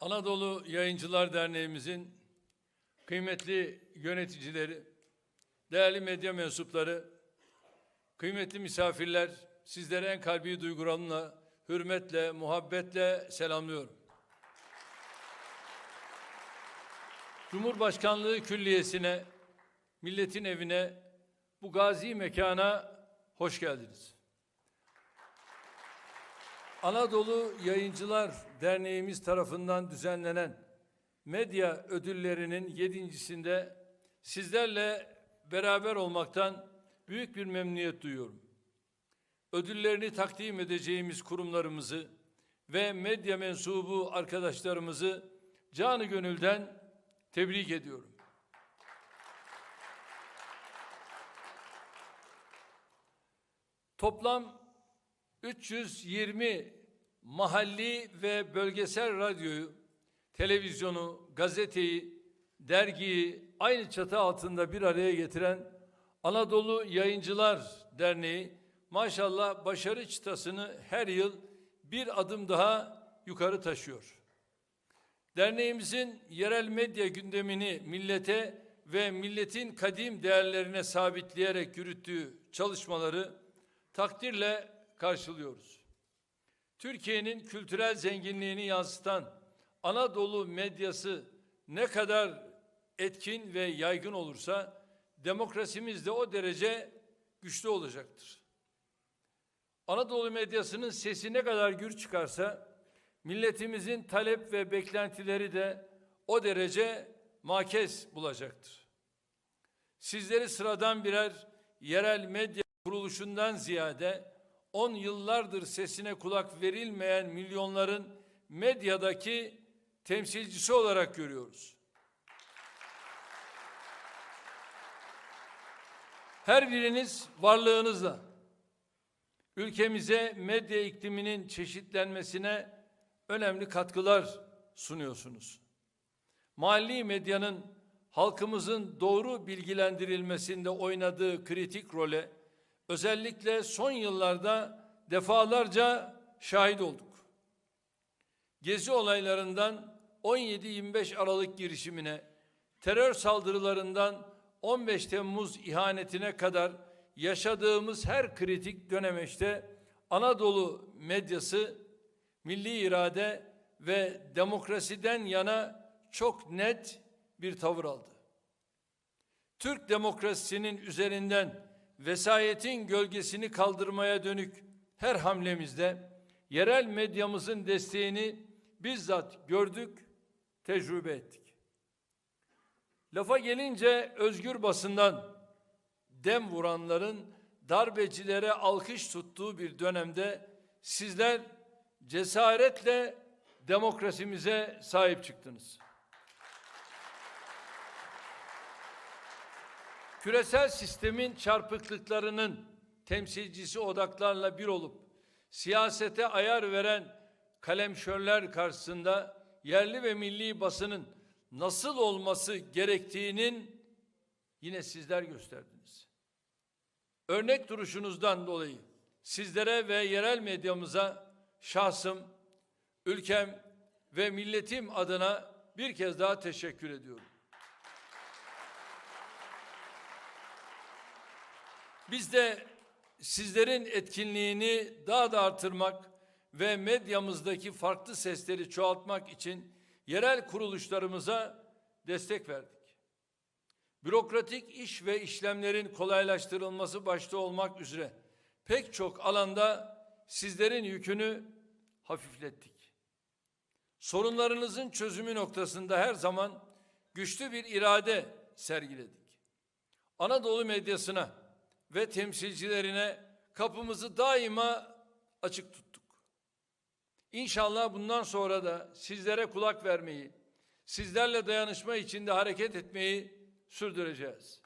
Anadolu Yayıncılar Derneğimizin kıymetli yöneticileri, değerli medya mensupları, kıymetli misafirler, sizlere en kalbi duygularımla, hürmetle, muhabbetle selamlıyorum. Cumhurbaşkanlığı Külliyesi'ne, milletin evine, bu gazi mekana hoş geldiniz. Anadolu Yayıncılar Derneğimiz tarafından düzenlenen medya ödüllerinin yedincisinde sizlerle beraber olmaktan büyük bir memnuniyet duyuyorum. Ödüllerini takdim edeceğimiz kurumlarımızı ve medya mensubu arkadaşlarımızı canı gönülden tebrik ediyorum. Toplam 320 mahalli ve bölgesel radyoyu, televizyonu, gazeteyi, dergiyi aynı çatı altında bir araya getiren Anadolu Yayıncılar Derneği maşallah başarı çıtasını her yıl bir adım daha yukarı taşıyor. Derneğimizin yerel medya gündemini millete ve milletin kadim değerlerine sabitleyerek yürüttüğü çalışmaları takdirle karşılıyoruz. Türkiye'nin kültürel zenginliğini yansıtan Anadolu medyası ne kadar etkin ve yaygın olursa demokrasimiz de o derece güçlü olacaktır. Anadolu medyasının sesi ne kadar gür çıkarsa milletimizin talep ve beklentileri de o derece makes bulacaktır. Sizleri sıradan birer yerel medya kuruluşundan ziyade 10 yıllardır sesine kulak verilmeyen milyonların medyadaki temsilcisi olarak görüyoruz. Her biriniz varlığınızla ülkemize medya ikliminin çeşitlenmesine önemli katkılar sunuyorsunuz. Mahalli medyanın halkımızın doğru bilgilendirilmesinde oynadığı kritik role özellikle son yıllarda defalarca şahit olduk. Gezi olaylarından 17-25 Aralık girişimine, terör saldırılarından 15 Temmuz ihanetine kadar yaşadığımız her kritik dönemeçte Anadolu medyası milli irade ve demokrasiden yana çok net bir tavır aldı. Türk demokrasisinin üzerinden vesayetin gölgesini kaldırmaya dönük her hamlemizde yerel medyamızın desteğini bizzat gördük, tecrübe ettik. Lafa gelince özgür basından dem vuranların darbecilere alkış tuttuğu bir dönemde sizler cesaretle demokrasimize sahip çıktınız. Küresel sistemin çarpıklıklarının temsilcisi odaklarla bir olup siyasete ayar veren kalemşörler karşısında yerli ve milli basının nasıl olması gerektiğinin yine sizler gösterdiniz. Örnek duruşunuzdan dolayı sizlere ve yerel medyamıza şahsım, ülkem ve milletim adına bir kez daha teşekkür ediyorum. Biz de sizlerin etkinliğini daha da artırmak ve medyamızdaki farklı sesleri çoğaltmak için yerel kuruluşlarımıza destek verdik. Bürokratik iş ve işlemlerin kolaylaştırılması başta olmak üzere pek çok alanda sizlerin yükünü hafiflettik. Sorunlarınızın çözümü noktasında her zaman güçlü bir irade sergiledik. Anadolu medyasına ve temsilcilerine kapımızı daima açık tuttuk. İnşallah bundan sonra da sizlere kulak vermeyi, sizlerle dayanışma içinde hareket etmeyi sürdüreceğiz.